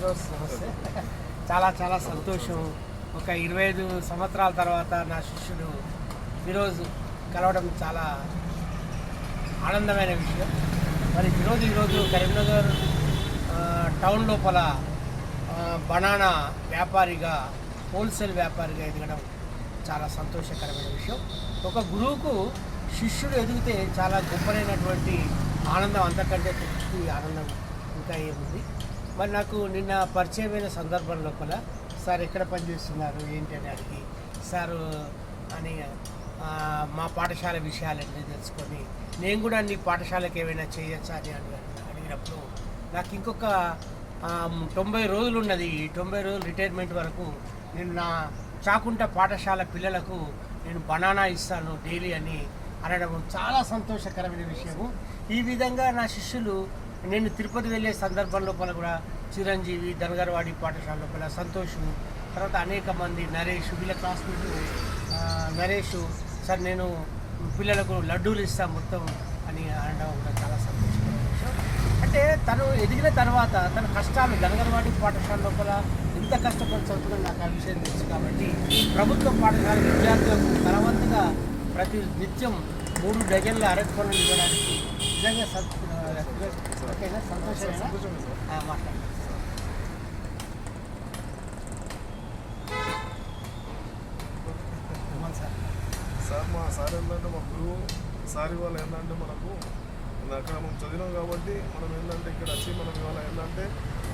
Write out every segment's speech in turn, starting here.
ఫిరోజ్ నమస్తే చాలా చాలా సంతోషం. ఒక ఇరవై ఐదు సంవత్సరాల తర్వాత నా శిష్యుడు ఈరోజు కలవడం చాలా ఆనందమైన విషయం. మరి ఈరోజు ఈరోజు కరీంనగర్ టౌన్ లోపల బనానా వ్యాపారిగా హోల్సేల్ వ్యాపారిగా ఎదగడం చాలా సంతోషకరమైన విషయం. ఒక గురువుకు శిష్యుడు ఎదిగితే చాలా గొప్పనైనటువంటి ఆనందం అంతకంటే ఆనందం ఇంకా ఏముంది? మరి నాకు నిన్న పరిచయమైన సందర్భం లోపల సార్ ఎక్కడ పనిచేస్తున్నారు ఏంటి అని అడిగి సారు అని మా పాఠశాల విషయాలన్నీ తెలుసుకొని నేను కూడా నీ పాఠశాలకు ఏమైనా చేయొచ్చా అని అడిగినప్పుడు నాకు ఇంకొక తొంభై రోజులు ఉన్నది ఈ తొంభై రోజులు రిటైర్మెంట్ వరకు నేను నా చాకుంట పాఠశాల పిల్లలకు నేను బనానా ఇస్తాను డైలీ అని అనడం చాలా సంతోషకరమైన విషయము. ఈ విధంగా నా శిష్యులు నేను తిరుపతి వెళ్ళే సందర్భం లోపల కూడా చిరంజీవి ధనగరవాడి పాఠశాల లోపల సంతోషు తర్వాత అనేక మంది నరేష్ వీళ్ళ క్లాస్మేట్ నరేష్ సార్ నేను పిల్లలకు లడ్డూలు ఇస్తాను మొత్తం అని అనడం కూడా చాలా సంతోషకరమైన విషయం. అంటే తను ఎదిగిన తర్వాత తన కష్టాలు గనగరవాడి పాఠశాల లోపల ఎంత కష్టపడి చదువుతుందో నాకు ఆ విషయం తెలుసు కాబట్టి ప్రభుత్వ పాఠశాల విద్యార్థులకు తనవంతుగా ప్రతి నిత్యం మూడు డజన్ల అరటి పనులు ఇవ్వడానికి నిజంగా ఓకేనా? సంతోషమేనా? మాట్లాడండి సార్? సార్ మా సార్ ఏంటంటే మా గురువు సార్ ఇవాళ ఏంటంటే మనకు అక్కడ మనం చదివినాం కాబట్టి మనం ఏంటంటే ఇక్కడ వచ్చి మనం ఇవాళ ఏంటంటే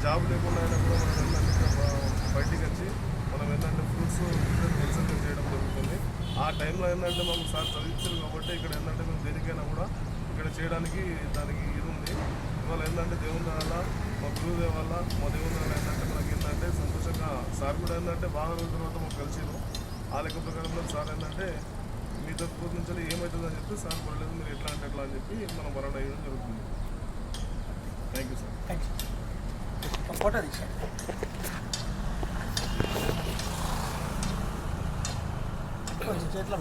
జాబ్ లేకుండా అయినా కూడా మనం ఏంటంటే ఇక్కడ బయటికి వచ్చి మనం ఏంటంటే ఫ్రూట్స్ కన్సల్ట్ చేయడం జరుగుతుంది. ఆ టైంలో ఏంటంటే మాకు సార్ చదివించారు కాబట్టి ఇక్కడ ఏంటంటే మేము దేనికైనా కూడా ఇక్కడ చేయడానికి దానికి ఇది ఉంది. ఇవాళ ఏంటంటే దేవుని వల్ల మా గురువు వల్ల మా దేవుని వల్ల ఏంటంటే మనకి ఏంటంటే సంతోషంగా సార్ కూడా ఏంటంటే బాగా రోజుల తర్వాత మాకు కలిసిరు ఆ లెక్క ప్రకారంలో సార్ ఏంటంటే మీ తరపు నుంచి ఏమవుతుంది అని చెప్పి సార్ పడలేదు మీరు ఎట్లా అంటే ఎట్లా అని చెప్పి మనం మరణ అయ్యడం జరుగుతుంది. Thank you sir thank you photo తీసాను చేతిలో